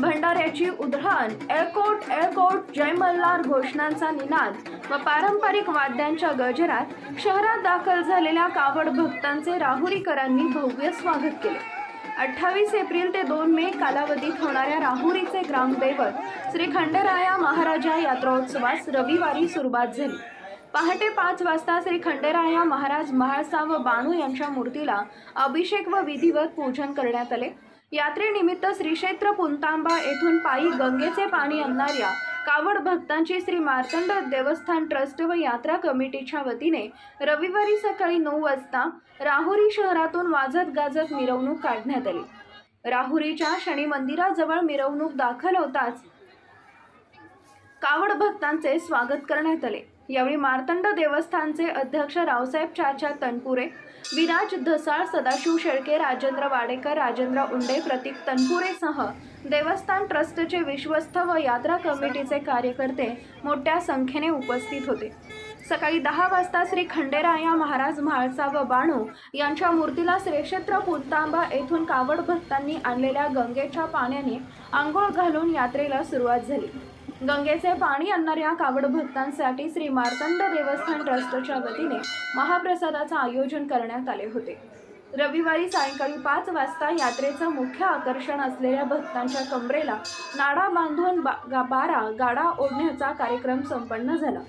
भंडाऱ्याची उधळण एळकोट एळकोट जय मल्हार घोषणांचा निनाद व पारंपरिक वाद्यांच्या गजरात शहरात दाखल झालेल्या कावड भक्तांचे राहुरीकरांनी भव्य स्वागत केले. अठ्ठावीस एप्रिल ते दोन मे कालावधीत होणाऱ्या राहुरीचे ग्रामदैवत श्री खंडेराया महाराजा यात्रोत्सवास रविवारी सुरुवात झाली. पहाटे पाच वाजता श्री खंडेराया महाराज महाळसा व बाणू यांच्या मूर्तीला अभिषेक व विधिवत पूजन करण्यात आले. यात्रेनिमित्त श्रीक्षेत्र पुंतांबा येथून पायी गंगेचे पाणी आणणाऱ्या कावड भक्तांची श्री मार्तंड देवस्थान ट्रस्ट व यात्रा कमिटीच्या वतीने रविवारी सकाळी नऊ वाजता राहुरी शहरातून वाजत गाजत मिरवणूक काढण्यात आली. राहुरीच्या शनी मंदिराजवळ मिरवणूक दाखल होताच कावड भक्तांचे स्वागत करण्यात आले. यावेळी मार्तंड देवस्थानचे अध्यक्ष रावसाहेब चाचा तनपुरे विराज धसाळ सदाशिव शेळके राजेंद्र वाडेकर राजेंद्र उंडे प्रतीक तनपुरेसह देवस्थान ट्रस्टचे विश्वस्त व यात्रा कमिटीचे कार्यकर्ते मोठ्या संख्येने उपस्थित होते. सकाळी दहा वाजता श्री खंडेराया महाराज म्हाळसा व बाणू यांच्या मूर्तीला श्रीक्षेत्र पुलतांबा येथून कावड भक्तांनी आणलेल्या गंगेच्या पाण्याने आंघोळ घालून यात्रेला सुरुवात झाली. गंगेचे पाणी आणणाऱ्या कावड भक्तांसाठी श्री मार्तंड देवस्थान ट्रस्टच्या वतीने महाप्रसादाचं आयोजन करण्यात आले होते. रविवारी सायंकाळी पाच वाजता यात्रेचं मुख्य आकर्षण असलेल्या भक्तांच्या कमरेला नाडा बांधून बा गा- बारा गाडा ओढण्याचा कार्यक्रम संपन्न झाला.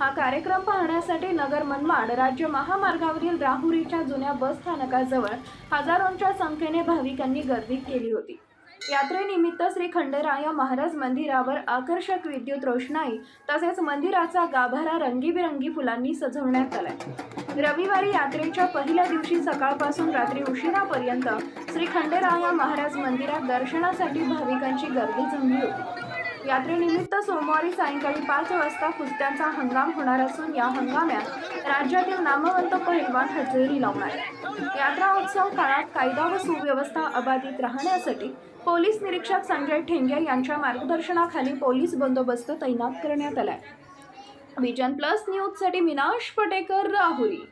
हा कार्यक्रम पाहण्यासाठी नगर मनमाड राज्य महामार्गावरील राहुरीच्या जुन्या बस स्थानकाजवळ हजारोंच्या संख्येने भाविकांनी गर्दी केली होती. यात्रेनिमित्त श्री खंडराया महाराज मंदिरावर आकर्षक विद्युत रोषणाई तसेच मंदिराचा गाभारा रंगीबिरंगी फुलांनी सजवण्यात आलाय. रविवारी यात्रेच्या पहिल्या दिवशी सकाळपासून रात्री उशिरापर्यंत श्री खंडराया महाराज मंदिरात दर्शनासाठी भाविकांची गर्दी जमली होती. यात्रेनिमित्त सोमवारी सायंकाळी पाच वाजता कुस्त्यांचा हंगाम होणार असून या हंगाम्यात राज्यातील नामवंत पहिलवान हजेरी लावणार. यात्रा उत्सव काळात कायदा व सुव्यवस्था अबाधित राहण्यासाठी पोलीस निरीक्षक संजय ठेंगे यांच्या मार्गदर्शनाखाली पोलीस बंदोबस्त तैनात करण्यात आलाय. विजन प्लस न्यूजसाठी मिनाश पटेकर राहुरी.